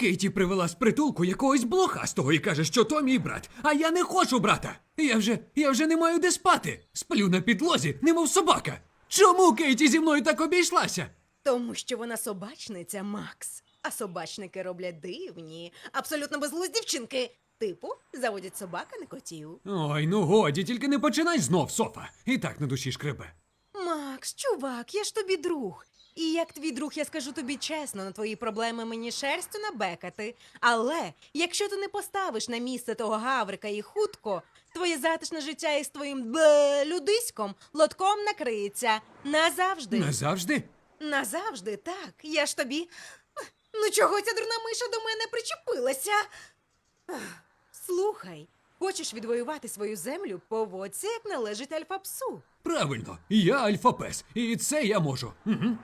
Кейті привела з притулку якогось блохастого і каже, що то мій брат. А я не хочу брата. Я вже, я вже не маю де спати. Сплю на підлозі, немов собака. Чому Кейті зі мною так обійшлася? Тому що вона собачниця, Макс. А собачники роблять дивні, абсолютно безглузді вчинки. Типу, заводять собак, а не котів. Ой, ну годі, тільки не починай знов, Софа. І так на душі шкребе. Макс, чувак, я ж тобі друг. І як твій друг, я скажу тобі чесно, на твої проблеми мені шерстю набекати. Але якщо ти не поставиш на місце того гаврика і хутко, твоє затишне життя із твоїм бе людиськом лотком накриється назавжди. Назавжди? Назавжди, так. Я ж тобі. Ну чого ця дурна миша до мене причепилася? Слухай, хочеш відвоювати свою землю, поводься, як належить альфа-псу. Правильно, я альфа-пес, і це я можу. Угу.